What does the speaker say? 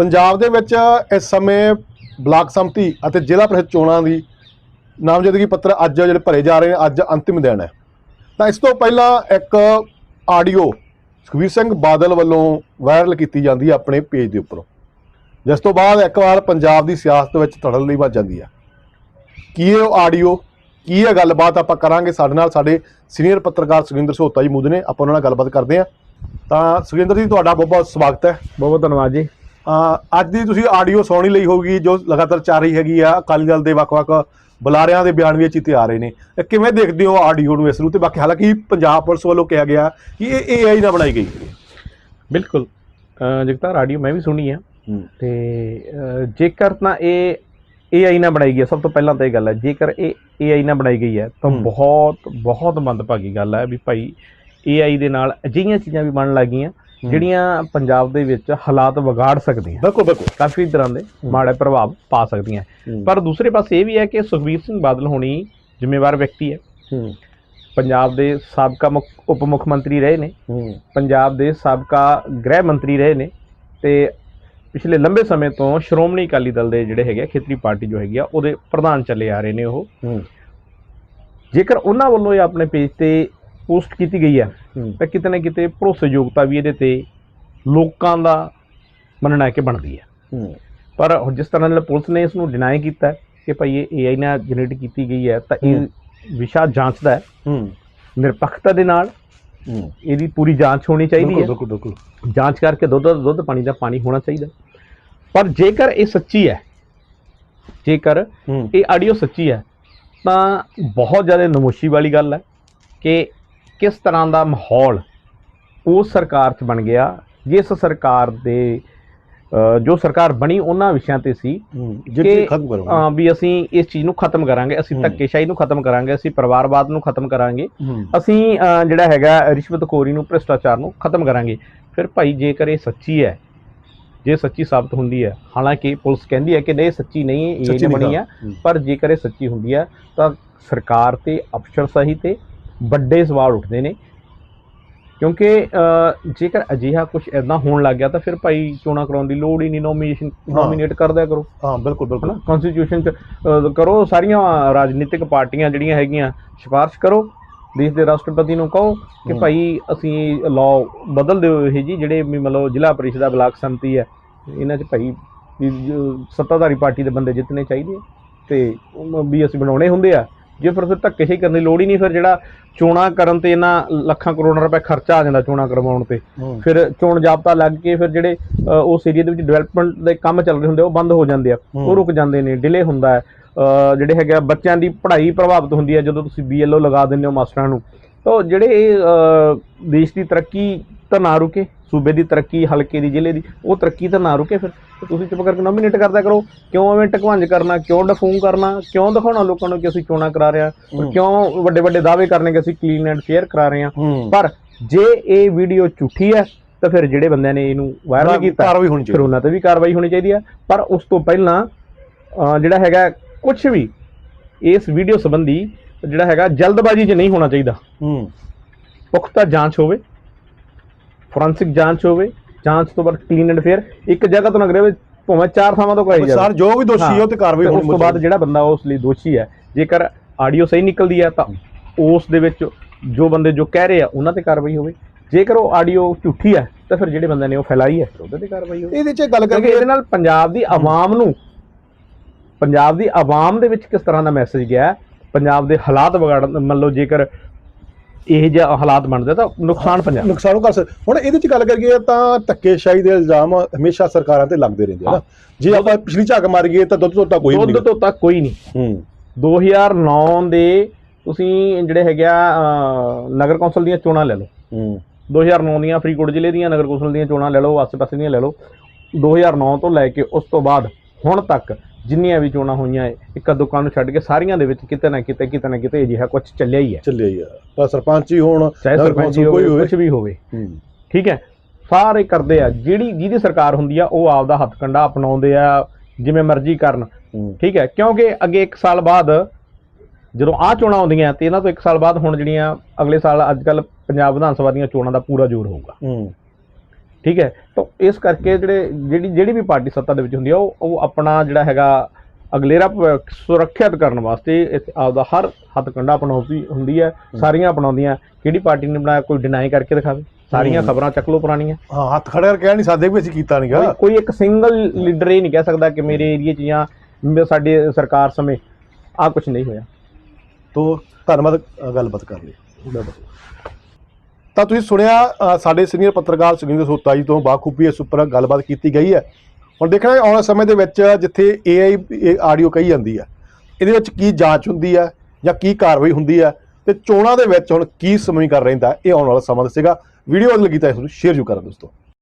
ਪੰਜਾਬ ਦੇ ਵਿੱਚ ਇਸ ਸਮੇਂ ਬਲਾਕ ਸੰਮਤੀ ਅਤੇ ਜ਼ਿਲ੍ਹਾ ਪ੍ਰੀਸ਼ਦ ਚੋਣਾਂ ਦੀ ਨਾਮਜ਼ਦਗੀ ਪੱਤਰ ਅੱਜ ਜਿਹੜੇ ਭਰੇ ਜਾ ਰਹੇ ਨੇ, ਅੱਜ ਅੰਤਿਮ ਦਿਨ ਹੈ। ਤਾਂ ਇਸ ਤੋਂ ਪਹਿਲਾਂ ਇੱਕ ਆਡੀਓ ਸੁਖਬੀਰ ਸਿੰਘ ਬਾਦਲ ਵੱਲੋਂ ਵਾਇਰਲ ਕੀਤੀ ਜਾਂਦੀ ਹੈ ਆਪਣੇ ਪੇਜ ਦੇ ਉੱਪਰੋਂ। ਜਿਸ ਤੋਂ ਬਾਅਦ ਇੱਕ ਵਾਰ ਪੰਜਾਬ ਦੀ ਸਿਆਸਤ ਵਿੱਚ ਧੜਲ ਲਈ ਵੱਜ ਜਾਂਦੀ ਹੈ। ਕੀ ਇਹ ਉਹ ਆਡੀਓ, ਕੀ ਇਹ ਗੱਲਬਾਤ ਆਪਾਂ ਕਰਾਂਗੇ? ਸਾਡੇ ਨਾਲ ਸਾਡੇ ਸੀਨੀਅਰ ਪੱਤਰਕਾਰ ਸੁਖਿੰਦਰ ਸੋਤਾ ਜੀ ਮੂਦ ਨੇ, ਆਪਾਂ ਉਹਨਾਂ ਨਾਲ ਗੱਲਬਾਤ ਕਰਦੇ ਹਾਂ। ਤਾਂ ਸੁਖਿੰਦਰ ਜੀ, ਤੁਹਾਡਾ ਬਹੁਤ ਬਹੁਤ ਸਵਾਗਤ ਹੈ। ਬਹੁਤ ਬਹੁਤ ਧੰਨਵਾਦ ਜੀ। ਅੱਜ ਦੀ ਤੁਸੀਂ ਆਡੀਓ ਸੁਣੀ ਲਈ ਹੋਊਗੀ ਜੋ ਲਗਾਤਾਰ ਚੱਲ ਰਹੀ ਹੈਗੀ ਆ ਅਕਾਲੀ ਦਲ ਦੇ ਵੱਖ-ਵੱਖ ਬੁਲਾਰਿਆਂ ਦੇ ਬਿਆਨ ਵੀ ਇਹ 'ਚ ਇੱਥੇ ਆ ਰਹੇ ਨੇ। ਕਿਵੇਂ ਦੇਖਦੇ ਹੋ ਆਡੀਓ ਨੂੰ ਇਸ ਨੂੰ? ਤੇ ਬਾਕੀ ਹਾਲਾਂਕਿ ਪੰਜਾਬ ਪੁਲਿਸ ਵੱਲੋਂ ਕਿਹਾ ਗਿਆ ਕਿ ਇਹ ਏਆਈ ਨਾਲ ਬਣਾਈ ਗਈ। ਹੈ ਬਿਲਕੁਲ ਜਗਤਾਰ ਆਡੀਓ ਮੈਂ ਵੀ ਸੁਣੀ ਆ। ਤੇ ਜੇਕਰ ਤਾਂ ਇਹ AI ਨਾਲ ਬਣਾਈ ਗਈ ਹੈ ਸਭ ਤੋਂ ਪਹਿਲਾਂ ਤਾਂ ਇਹ ਗੱਲ ਹੈ ਜੇਕਰ ਇਹ AI ਨਾਲ ਬਣਾਈ ਗਈ ਹੈ ਤਾਂ। ਬਹੁਤ ਬਹੁਤ ਮੰਦਭਾਗੀ ਗੱਲ ਹੈ ਵੀ ਭਾਈ AI ਦੇ ਨਾਲ ਅਜਿਹੀਆਂ ਚੀਜ਼ਾਂ ਵੀ ਬਣਨ ਲੱਗੀਆਂ ਜਿਹੜੀਆਂ ਪੰਜਾਬ ਦੇ ਵਿੱਚ ਹਾਲਾਤ ਵਿਗਾੜ ਸਕਦੀਆਂ। ਬਿਲਕੁਲ ਬਿਲਕੁਲ। ਕਾਫੀ ਤਰ੍ਹਾਂ ਦੇ ਮਾੜੇ ਪ੍ਰਭਾਵ ਪਾ ਸਕਦੀਆਂ। ਪਰ ਦੂਸਰੇ ਪਾਸੇ ਇਹ ਵੀ ਹੈ ਕਿ ਸੁਖਬੀਰ ਸਿੰਘ ਬਾਦਲ ਹੋਣੀ ਜ਼ਿੰਮੇਵਾਰ ਵਿਅਕਤੀ ਹੈ। ਪੰਜਾਬ ਦੇ ਸਾਬਕਾ ਉਪ ਮੁੱਖ ਮੰਤਰੀ ਰਹੇ ਨੇ। ਪੰਜਾਬ ਦੇ ਸਾਬਕਾ ਗ੍ਰਹਿ ਮੰਤਰੀ ਰਹੇ ਨੇ। ਤੇ ਪਿਛਲੇ ਲੰਬੇ ਸਮੇਂ ਤੋਂ ਸ਼੍ਰੋਮਣੀ ਅਕਾਲੀ ਦਲ ਦੇ ਜਿਹੜੇ ਹੈਗੇ ਆ, ਖੇਤਰੀ ਪਾਰਟੀ ਜੋ ਹੈਗੀ ਆ ਉਹਦੇ ਪ੍ਰਧਾਨ ਚੱਲੇ ਆ ਰਹੇ ਨੇ ਉਹ। ਜੇਕਰ ਉਹਨਾਂ ਵੱਲੋਂ ਇਹ ਆਪਣੇ ਪੇਜ ਤੇ ਪੋਸਟ ਕੀਤੀ ਗਈ ਹੈ ਤਾਂ ਕਿਤੇ ਨਾ ਕਿਤੇ ਭਰੋਸੇਯੋਗਤਾ ਵੀ ਇਹਦੇ ਤੇ ਲੋਕਾਂ ਦਾ ਮੰਨਣਾ ਹੈ ਕਿ ਬਣਦੀ ਹੈ। ਪਰ ਜਿਸ ਤਰ੍ਹਾਂ ਨਾਲ ਪੁਲਿਸ ਨੇ ਇਸ ਨੂੰ ਡਿਨਾਈ ਕੀਤਾ ਕਿ ਭਾਈ ਇਹ AI ਨਾਲ ਜਨਰੇਟ ਕੀਤੀ ਗਈ ਹੈ ਤਾਂ ਇਹ ਵਿਸ਼ਾ ਜਾਂਚਦਾ ਹੈ। ਹੂੰ। ਨਿਰਪੱਖਤਾ ਦੇ ਨਾਲ ਇਹਦੀ ਪੂਰੀ ਜਾਂਚ ਹੋਣੀ ਚਾਹੀਦੀ ਹੈ। ਬਿਲਕੁਲ ਬਿਲਕੁਲ ਜਾਂਚ ਕਰਕੇ ਦੁੱਧ ਦਾ ਦੁੱਧ ਪਾਣੀ ਦਾ ਪਾਣੀ ਹੋਣਾ ਚਾਹੀਦਾ। ਪਰ ਜੇਕਰ ਇਹ ਸੱਚੀ ਹੈ ਜੇਕਰ ਇਹ ਆਡੀਓ ਸੱਚੀ ਹੈ ਤਾਂ ਬਹੁਤ ਜ਼ਿਆਦਾ ਨਮੋਸ਼ੀ ਵਾਲੀ ਗੱਲ ਹੈ ਕਿ ਕਿਸ ਤਰ੍ਹਾਂ ਦਾ ਮਾਹੌਲ ਉਸ ਸਰਕਾਰ 'ਚ ਬਣ ਗਿਆ ਜਿਸ ਸਰਕਾਰ ਦੇ ਜੋ ਸਰਕਾਰ ਬਣੀ ਉਹਨਾਂ ਵਿਸ਼ਿਆਂ ਤੇ ਸੀ ਕਿ, ਖਤਮ ਕਰੋ ਵੀ ਅਸੀਂ ਇਸ ਚੀਜ਼ ਨੂੰ ਖਤਮ ਕਰਾਂਗੇ ਅਸੀਂ। ਧੱਕੇਸ਼ਾਹੀ ਨੂੰ ਖਤਮ ਕਰਾਂਗੇ ਅਸੀਂ ਪਰਿਵਾਰਵਾਦ ਨੂੰ ਖਤਮ ਕਰਾਂਗੇ ਅਸੀਂ ਜਿਹੜਾ ਹੈਗਾ ਰਿਸ਼ਵਤਖੋਰੀ ਨੂੰ ਭ੍ਰਿਸ਼ਟਾਚਾਰ ਨੂੰ ਖਤਮ ਕਰਾਂਗੇ ਫਿਰ ਭਾਈ ਜੇਕਰ ਇਹ ਸੱਚੀ ਹੈ ਜੇ ਸੱਚੀ ਸਾਬਤ ਹੁੰਦੀ ਹੈ ਹਾਲਾਂਕਿ ਪੁਲਿਸ ਕਹਿੰਦੀ ਹੈ ਕਿ ਨਹੀਂ ਸੱਚੀ ਨਹੀਂ ਇਹ ਨਹੀਂ ਬਣੀ ਹੈ ਹੂੰ। ਪਰ ਜੇਕਰ ਇਹ ਸੱਚੀ ਹੁੰਦੀ ਹੈ ਤਾਂ ਸਰਕਾਰ ਤੇ ਅਫਸਰਸ਼ਾਹੀ ਤੇ ਵੱਡੇ ਸਵਾਲ ਉੱਠਦੇ ਨੇ। ਕਿਉਂਕਿ ਜੇਕਰ ਅਜਿਹਾ ਕੁਝ ਐਦਾਂ ਹੋਣ ਲੱਗ ਗਿਆ ਤਾਂ ਫਿਰ ਭਾਈ ਚੋਣਾਂ ਕਰਾਉਣ ਦੀ ਲੋੜ ਹੀ ਨਹੀਂ ਨੋਮੀਨੇਸ਼ਨ ਨੋਮੀਨੇਟ ਕਰ ਦਿਆ ਕਰੋ। ਹਾਂ ਬਿਲਕੁਲ ਬਿਲਕੁਲ। ਕਨਸਟੀਟਿਊਸ਼ਨ ਚ ਕਰੋ ਸਾਰੀਆਂ ਰਾਜਨੀਤਿਕ ਪਾਰਟੀਆਂ ਜਿਹੜੀਆਂ ਹੈਗੀਆਂ ਸਿਫਾਰਿਸ਼ ਕਰੋ ਦੇਸ਼ ਦੇ ਰਾਸ਼ਟਰਪਤੀ ਨੂੰ ਕਹੋ ਕਿ। ਭਾਈ ਅਸੀਂ ਲਾਅ ਬਦਲ ਦਿਓ ਇਹ ਜੀ ਜਿਹੜੇ ਮਤਲਬ ਜ਼ਿਲ੍ਹਾ ਪਰਿਸ਼ਦ ਦਾ ਬਲਾਕ ਸੰਮਤੀ ਹੈ। ਇਹਨਾਂ 'ਚ ਭਾਈ ਸੱਤਾਧਾਰੀ ਪਾਰਟੀ ਦੇ ਬੰਦੇ ਜਿੱਤਨੇ ਚਾਹੀਦੇ ਤੇ ਉਹ ਵੀ ਅਸੀਂ ਬਣਾਉਣੇ ਹੁੰਦੇ ਆ। ਜੇ ਫਿਰ ਫਿਰ ਧੱਕੇਸ਼ਾਹੀ ਕਰਨ ਦੀ ਲੋੜ ਹੀ ਨਹੀਂ ਫਿਰ ਜਿਹੜਾ ਚੋਣਾਂ ਕਰਨ ਤੇ ਇਹਨਾਂ ਲੱਖਾਂ ਕਰੋੜਾਂ ਰੁਪਏ ਖਰਚਾ ਆ ਜਾਂਦਾ ਚੋਣਾਂ ਕਰਵਾਉਣ ਤੇ। ਫਿਰ ਚੋਣ ਜਾਬਤਾ ਲੱਗ ਕੇ ਫਿਰ ਜਿਹੜੇ ਉਸ ਏਰੀਆ ਦੇ ਵਿੱਚ ਡਿਵੈਲਪਮੈਂਟ ਦੇ ਕੰਮ ਚੱਲ ਰਹੇ ਹੁੰਦੇ ਉਹ ਬੰਦ ਹੋ ਜਾਂਦੇ ਆ। ਉਹ ਰੁਕ ਜਾਂਦੇ ਨੇ ਡਿਲੇ ਹੁੰਦਾ ਹੈ। ਜਿਹੜੇ ਹੈਗੇ ਬੱਚਿਆਂ ਦੀ ਪੜ੍ਹਾਈ ਪ੍ਰਭਾਵਿਤ ਹੁੰਦੀ ਹੈ ਜਦੋਂ ਤੁਸੀਂ BLO ਲਗਾ ਦਿੰਦੇ ਹੋ ਮਾਸਟਰਾਂ ਨੂੰ। ਤਾਂ ਜਿਹੜੇ ਇਹ, ਦੇਸ਼ ਦੀ ਤਰੱਕੀ ਤਾਂ ਨਾ ਰੁਕੇ। ਸੂਬੇ ਦੀ ਤਰੱਕੀ ਹਲਕੇ ਦੀ ਜ਼ਿਲ੍ਹੇ ਦੀ ਉਹ ਤਰੱਕੀ ਤਾਂ ਨਾ ਰੁਕੇ ਫਿਰ। ਤੁਸੀਂ ਚੁੱਪ ਕਰਕੇ ਨੋਮੀਨੇਟ ਕਰਦਾ ਕਰੋ। ਕਿਉਂ ਐਵੇਂ ਟਕਵੰਜ ਕਰਨਾ? ਕਿਉਂ ਡਫੂੰ ਕਰਨਾ? ਕਿਉਂ ਦਿਖਾਉਣਾ ਲੋਕਾਂ ਨੂੰ ਕਿ ਅਸੀਂ ਚੋਣਾਂ ਕਰਾ ਰਹੇ ਹਾਂ। ਕਿਉਂ ਵੱਡੇ ਵੱਡੇ ਦਾਅਵੇ ਕਰਨੇ ਕਿ ਅਸੀਂ ਕਲੀਨ ਐਂਡ ਫੇਅਰ ਕਰਾ ਰਹੇ ਹਾਂ? ਪਰ ਜੇ ਇਹ ਵੀਡੀਓ ਝੂਠੀ ਹੈ ਤਾਂ ਫਿਰ ਜਿਹੜੇ ਬੰਦਿਆਂ ਨੇ ਇਹਨੂੰ ਵਾਇਰਲ ਕੀਤਾ ਕਾਰਵਾਈ ਹੋਣੀ ਫਿਰ ਚਾਹੀਦੀ। ਉਹਨਾਂ ਤੇ ਵੀ ਕਾਰਵਾਈ ਹੋਣੀ ਚਾਹੀਦੀ ਹੈ। ਪਰ ਉਸ ਤੋਂ ਪਹਿਲਾਂ ਜਿਹੜਾ ਹੈਗਾ ਕੁਝ ਵੀ ਇਸ ਵੀਡੀਓ ਸੰਬੰਧੀ ਜਿਹੜਾ ਹੈਗਾ ਜਲਦਬਾਜ਼ੀ 'ਚ ਨਹੀਂ ਹੋਣਾ ਚਾਹੀਦਾ। ਹੂੰ। ਪੁਖਤਾ ਜਾਂਚ ਹੋਵੇ। ਫੋਰੈਂਸਿਕ ਜਾਂਚ ਹੋਵੇ ਜਾਂਚ ਤੋਂ ਬਾਅਦ ਕਲੀਨ ਐਂਡ ਫੇਅਰ ਇੱਕ ਜਗ੍ਹਾ ਤੋਂ ਨਾ ਕਰੇ ਭਾਵੇਂ ਚਾਰ ਥਾਵਾਂ ਤੋਂ ਕਰਾਈ ਜਾਵੇ। ਸਰ ਜੋ ਵੀ ਦੋਸ਼ੀ ਹੈ ਉਹ ਤੇ ਕਾਰਵਾਈ ਉਸ ਤੋਂ ਬਾਅਦ ਜਿਹੜਾ ਬੰਦਾ ਉਸ ਲਈ ਦੋਸ਼ੀ ਹੈ ਜੇਕਰ ਆਡੀਓ ਸਹੀ ਨਿਕਲਦੀ ਹੈ ਤਾਂ ਉਸ ਦੇ ਵਿੱਚ ਜੋ ਬੰਦੇ ਜੋ ਕਹਿ ਰਹੇ ਆ ਉਹਨਾਂ ਤੇ ਕਾਰਵਾਈ ਹੋਵੇ। ਜੇਕਰ ਉਹ ਆਡੀਓ ਝੂਠੀ ਹੈ ਤਾਂ ਫਿਰ ਜਿਹੜੇ ਬੰਦੇ ਨੇ ਉਹ ਫੈਲਾਈ ਹੈ ਉਹਦੇ ਤੇ ਕਾਰਵਾਈ ਹੋਵੇ। ਇਹਦੇ 'ਚ ਗੱਲ ਕਰੀਏ ਇਹਦੇ ਨਾਲ ਪੰਜਾਬ ਦੀ ਆਵਾਮ ਨੂੰ ਪੰਜਾਬ ਦੀ ਆਵਾਮ ਦੇ ਵਿੱਚ ਕਿਸ ਤਰ੍ਹਾਂ ਦਾ ਮੈਸੇਜ ਗਿਆ ਪੰਜਾਬ ਦੇ ਹਾਲਾਤ ਵਿਗਾੜਨ ਮੰਨ ਲਓ ਜੇਕਰ ਇਹ ਜਿਹਾ ਹਾਲਾਤ ਬਣਦੇ ਤਾਂ ਨੁਕਸਾਨ ਪੰਜਾਬ ਨੁਕਸਾਨ ਕਰ ਸਕ ਹੁਣ ਇਹਦੇ 'ਚ ਗੱਲ ਕਰੀਏ ਤਾਂ ਧੱਕੇਸ਼ਾਹੀ ਦੇ ਇਲਜ਼ਾਮ ਹਮੇਸ਼ਾ ਸਰਕਾਰਾਂ ਤੇ ਲੱਗਦੇ ਰਹਿੰਦੇ ਆ ਨਾ। ਹਾਂ। ਜੇ ਆਪਾਂ ਪਿਛਲੀ ਝਾਕ ਮਾਰੀਏ ਤਾਂ ਦੁੱਧ ਤੋਂ ਤਾਂ ਕੋਈ ਦੁੱਧ ਨਹੀਂ ਤੋਂ ਤੱਕ ਕੋਈ ਨਹੀਂ। ਹੂੰ। 2009 ਦੇ ਤੁਸੀਂ ਜਿਹੜੇ ਹੈਗਾ ਅਹ, ਨਗਰ ਕੌਂਸਲ ਦੀਆਂ ਚੋਣਾਂ ਲੈ ਲਓ। ਹੂੰ। 2009 ਦੀਆਂ ਫਰੀਦਕੋਟ ਜ਼ਿਲ੍ਹੇ ਦੀਆਂ ਨਗਰ ਕੌਂਸਲ ਦੀਆਂ ਚੋਣਾਂ ਲੈ ਲਓ ਆਸ-ਪਾਸੇ ਦੀਆਂ ਲੈ ਲਓ। 2009 ਤੋਂ ਲੈ ਕੇ ਉਸ ਤੋਂ ਬਾਅਦ ਹੁਣ ਤੱਕ ਜਿੰਨੀਆਂ ਵੀ ਚੋਣਾਂ ਹੋਈਆਂ ਹੈ, ਇੱਕਾ ਦੁਕਾਨ ਨੂੰ ਛੱਡ ਕੇ ਸਾਰੀਆਂ ਦੇ ਵਿੱਚ ਕਿਤੇ ਨਾ ਕਿਤੇ ਕਿਤੇ ਨਾ ਕਿਤੇ ਅਜਿਹਾ ਕੁਝ ਚੱਲਿਆ ਹੀ ਹੈ। ਚੱਲਿਆ ਹੀ ਆ। ਪਰ ਸਰਪੰਚ ਹੀ ਹੋਣ ਚਾਹੇ ਸਰਪੰਚੀ ਕੌਂਸਲ ਹੋਵੇ ਕੁਝ ਵੀ ਹੋਵੇ। ਹੂੰ। ਠੀਕ ਹੈ? ਸਾਰੇ ਕਰਦੇ ਆ ਜਿਹੜੀ ਜਿਹਦੀ ਸਰਕਾਰ ਹੁੰਦੀ ਆ ਉਹ ਆਪਦਾ ਹੱਥ ਕੰਡਾ ਅਪਣਾਉਂਦੇ ਆ ਜਿਵੇਂ ਮਰਜ਼ੀ ਕਰਨ। ਹੂੰ। ਠੀਕ ਹੈ? ਕਿਉਂਕਿ ਅੱਗੇ 1 ਸਾਲ ਬਾਅਦ ਜਦੋਂ ਆ ਚੋਣਾਂ ਆਉਂਦੀਆਂ ਤੇ ਇਹਨਾਂ ਤੋਂ 1 ਸਾਲ ਬਾਅਦ ਹੁਣ ਜਿਹੜੀਆਂ ਅਗਲੇ ਸਾਲ ਅੱਜ ਕੱਲ ਪੰਜਾਬ ਵਿਧਾਨ ਸਭਾ ਦੀਆਂ ਚੋਣਾਂ ਦਾ ਪੂਰਾ ਜ਼ੋਰ ਹੋਊਗਾ। ਹੂੰ। ਠੀਕ ਹੈ? ਤਾਂ ਇਸ ਕਰਕੇ ਜਿਹੜੇ ਜਿਹੜੀ ਜਿਹੜੀ ਵੀ ਪਾਰਟੀ ਸੱਤਾ ਦੇ ਵਿੱਚ ਹੁੰਦੀ ਆ ਉਹ ਉਹ ਆਪਣਾ ਜਿਹੜਾ ਹੈਗਾ ਅਗਲੇਰਾ ਸੁਰੱਖਿਅਤ ਕਰਨ ਵਾਸਤੇ ਆਪਦਾ ਹਰ ਹੱਥ ਕੰਡਾ ਅਪਣਾਉਂਦੀ ਹੁੰਦੀ ਹੈ ਸਾਰੀਆਂ ਅਪਣਾਉਂਦੀਆਂ। ਕਿਹੜੀ ਪਾਰਟੀ ਨੇ ਬਣਾਇਆ ਕੋਈ ਡਿਨਾਈ ਕਰਕੇ ਦਿਖਾਵੇ। ਸਾਰੀਆਂ। ਖਬਰਾਂ ਚੱਕ ਲਓ ਪੁਰਾਣੀਆਂ। ਹਾਂ ਹੱਥ ਖੜੇ ਕਰਕੇ ਕਹਿ ਨਹੀਂ ਸਕਦੇ ਵੀ ਅਸੀਂ ਕੀਤਾ ਨਹੀਂਗਾ ਕੋਈ- ਕੋਈ ਇੱਕ ਸਿੰਗਲ ਲੀਡਰ ਇਹ ਨਹੀਂ ਕਹਿ ਸਕਦਾ ਕਿ ਮੇਰੇ ਏਰੀਆ 'ਚ ਜਾਂ ਸਾਡੇ ਸਰਕਾਰ ਸਮੇਂ ਆ ਕੁਝ ਨਹੀਂ ਹੋਇਆ। ਤੋ ਧੰਨਵਾਦ ਗੱਲਬਾਤ ਕਰ ਲਈ। ਤਾਂ ਤੁਸੀਂ ਸੁਣਿਆ ਸਾਡੇ ਸੀਨੀਅਰ ਪੱਤਰਕਾਰ ਸੁਨੀਲ ਸੋਤਾ ਜੀ ਤੋਂ ਬਾਖੂਬੀ ਇਸ ਉੱਪਰ ਗੱਲਬਾਤ ਕੀਤੀ ਗਈ ਹੈ। ਹੁਣ ਦੇਖਣਾ ਆਉਣ ਵਾਲੇ ਸਮੇਂ ਦੇ ਵਿੱਚ ਜਿੱਥੇ AI ਆਡੀਓ ਕਹੀ ਜਾਂਦੀ ਹੈ, ਇਹਦੇ ਵਿੱਚ ਕੀ ਜਾਂਚ ਹੁੰਦੀ ਹੈ ਜਾਂ ਕੀ ਕਾਰਵਾਈ ਹੁੰਦੀ ਹੈ ਤੇ ਚੋਣਾਂ ਦੇ ਵਿੱਚ ਹੁਣ ਕੀ ਸਮੀਕਰਨ ਰਹਿੰਦਾ, ਇਹ ਆਉਣ ਵਾਲਾ ਸਮਾਂ ਦੱਸੇਗਾ। ਵੀਡੀਓ ਲੱਗੀ ਤਾਂ ਇਸ ਨੂੰ ਸ਼ੇਅਰ ਜੂ ਕਰਾਂ ਦੋਸਤੋ।